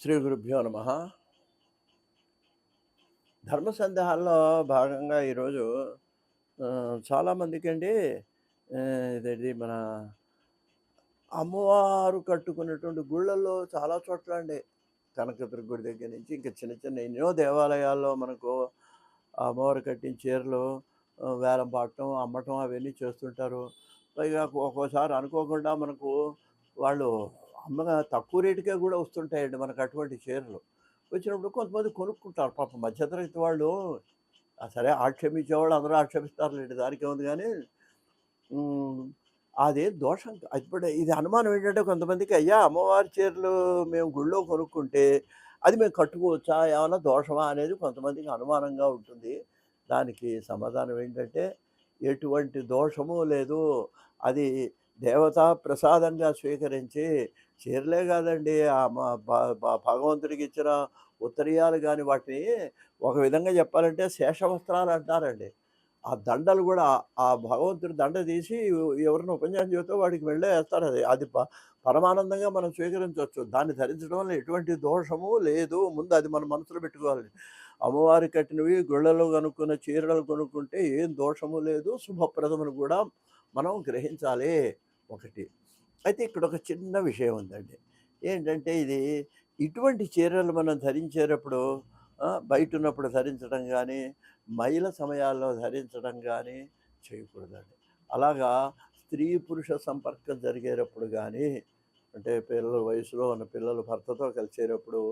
శ్రీ గురుభ్యో నమ. ధర్మ సందేహాల్లో భాగంగా ఈరోజు చాలామందికి అండి ఆ, ఇదేంటి మన అమ్మవారు కట్టుకున్నటువంటి గుళ్ళల్లో చాలా చోట్ల అండి కనకదుర్గ గుడి దగ్గర నుంచి ఇంకా చిన్న చిన్న ఎన్నో దేవాలయాల్లో మనకు అమ్మవారు కట్టిన చీరలు వేలం పాడటం అమ్మటం అవన్నీ చేస్తుంటారు. పైగా ఒక్కోసారి అనుకోకుండా మనకు వాళ్ళు అమ్మగా తక్కువ రేటుకే కూడా వస్తుంటాయండి మనకు అటువంటి చీరలు వచ్చినప్పుడు కొంతమంది కొనుక్కుంటారు. పాప మధ్యతరగతి వాళ్ళు సరే ఆక్షేపించేవాళ్ళు అందరూ ఆక్షేపిస్తారులేండి దానికే ఉంది కానీ. అదే దోషం. కా- ఇప్పుడు ఇది అనుమానం ఏంటంటే కొంతమందికి అయ్యా అమ్మవారి చీరలు మేము గుళ్ళో కొనుక్కుంటే అది మేము కట్టుకోవచ్చా? ఏమైనా దోషమా? అనేది కొంతమందికి అనుమానంగా ఉంటుంది. దానికి సమాధానం ఏంటంటే ఎటువంటి దోషము లేదు. అది దేవతా ప్రసాదంగా స్వీకరించి చీరలే కాదండి ఆ భగవంతుడికి ఇచ్చిన ఉత్తరీయాలు కానీ వాటిని ఒక విధంగా చెప్పాలంటే శేషవస్త్రాలు అంటారండి. ఆ దండలు కూడా ఆ భగవంతుడి దండ తీసి ఎవరిని ఉపన్యాసం చేస్తే వాడికి వెళ్ళే వేస్తారు అది. అది ప- పరమానందంగా మనం స్వీకరించవచ్చు. దాన్ని ధరించడం వల్ల ఎటువంటి దోషము లేదు. ముందు అది మన మనసులో పెట్టుకోవాలి. అమ్మవారి కట్టినవి గుళ్ళలో కనుక్కున్న చీరలు కొనుక్కుంటే ఏం దోషము లేదు. శుభప్రదమును కూడా మనం గ్రహించాలి. ఒకటి. అయితే ఇక్కడ ఒక చిన్న విషయం ఉందండి. ఏంటంటే ఇది ఇటువంటి చీరలు మనం ధరించేటప్పుడు బయట ఉన్నప్పుడు ధరించడం కానీ మహిళ సమయాల్లో ధరించడం కానీ చేయకూడదండి. అలాగా స్త్రీ పురుష సంపర్కం జరిగేటప్పుడు కానీ అంటే పిల్లల వయసులో ఉన్న పిల్లలు భర్తతో కలిసేటప్పుడు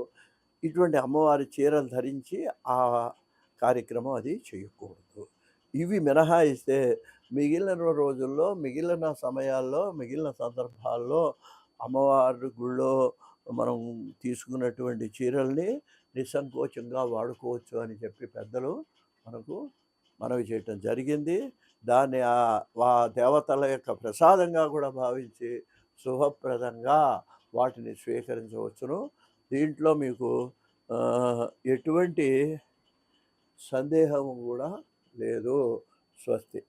ఇటువంటి అమ్మవారి చీరలు ధరించి ఆ కార్యక్రమం అది చేయకూడదు. ఇవి మినహాయిస్తే మిగిలిన రోజుల్లో మిగిలిన సమయాల్లో మిగిలిన సందర్భాల్లో అమ్మవారి గుళ్ళో మనం తీసుకున్నటువంటి చీరల్ని నిస్సంకోచంగా వాడుకోవచ్చు అని చెప్పి పెద్దలు మనకు మనవి చేయటం జరిగింది. దాన్ని ఆ దేవతల యొక్క ప్రసాదంగా కూడా భావించి శుభప్రదంగా వాటిని స్వీకరించవచ్చును. దీంట్లో మీకు ఎటువంటి సందేహం కూడా లేదు. స్వస్తి.